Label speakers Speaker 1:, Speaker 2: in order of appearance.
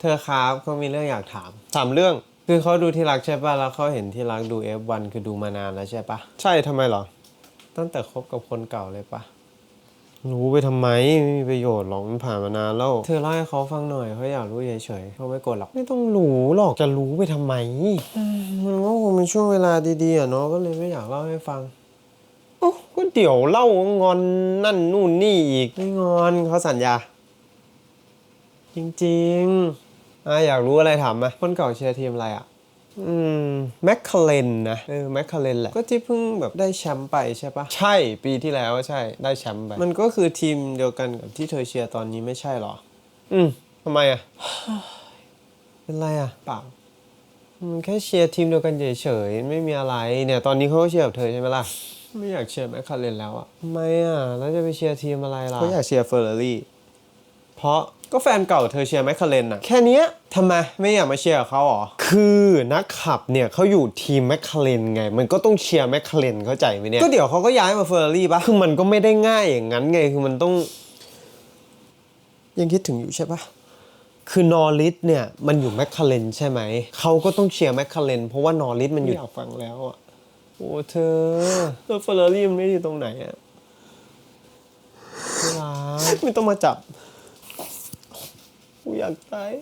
Speaker 1: เธอครับเขามีเรื่องอยากถาม ถามเรื่อง คือเขาดูที่รักใช่ป่ะ แล้วเขาเห็นที่รักดู F1 คือดูมานานแล้วใช่ป่ะ ใช่ทำไมเหรอ ตั้งแต่คบกับคนเก่าเลยป่ะ รู้ไปทำไม ไม่มีประโยชน์หรอกมันผ่านมานานแล้ว เธอเล่าให้เขาฟังหน่อยเขาอยากรู้เฉยๆเขาไม่โกรธหรอก ไม่ต้องรู้หรอก จะรู้ไปทำไมอืมมันก็คงเป็นช่วงเวลาดีๆอะเนาะ ก็เลยไม่อยากเล่าให้ฟังโอ้ก็เดี๋ยวเล่างอนนั่นนู่นนี่อีก ไม่งอนเขาสัญญา จริงๆ อะอยากรู้อะไรถามมาคนเก่าเชียร์ทีมอะไรอะอืมแมคคาเรนนะเออแมคคาเรนแหละ ก็ที่เพิ่งแบบได้แชมป์ไปใช่ปะใช่ปีที่แล้วใช่ได้แชมป์ไป มันก็คือทีมเดียวกันกับที่เธอเชียร์ตอนนี้ไม่ใช่หรอ อืมทำไมอะ เป็นไรอะเปล่ามันแค่เชียร์ทีมเดียวกันเฉยๆ ไม่มีอะไรเนี่ยตอนนี้เขาก็เชียร์กับเธอใช่ไหมล่ะ ไม่อยากเชียร์แมคคาเรนแล้วอะทำไมอะ แล้วจะไปเชียร์ทีมอะไรล่ะเขาอยากเชียร์เฟอร์รารี่ เพราะก็แฟนเก่าเธอเชียร์แมคคาเรนอะแค่เนี้ยทำไมไม่อยากมาเชียร์กับเขาเหรอ คือนักขับเนี่ยเขาอยู่ทีมแมคคาเรนไง มันก็ต้องเชียร์แมคคาเรนเข้าใจไหมเนี่ยก็เดี๋ยวเขาก็ย้ายมาเฟอร์รารี่ปะคือมันก็ไม่ได้ง่ายอย่างนั้นไงคือมันต้อง ยังคิดถึงอยู่ใช่ปะคือนอริสเนี่ยมันอยู่แมคคาเรนใช่ไหมเขาก็ต้องเชียร์แมคคาเรนเพราะว่านอริสมันอยู่อยากฟังแล้วอะโอ้เธอแล้วเฟอร์รารี่มันไม่ดีตรงไหนอะไม่รักไม่ต้องมาจับกู อยากตาย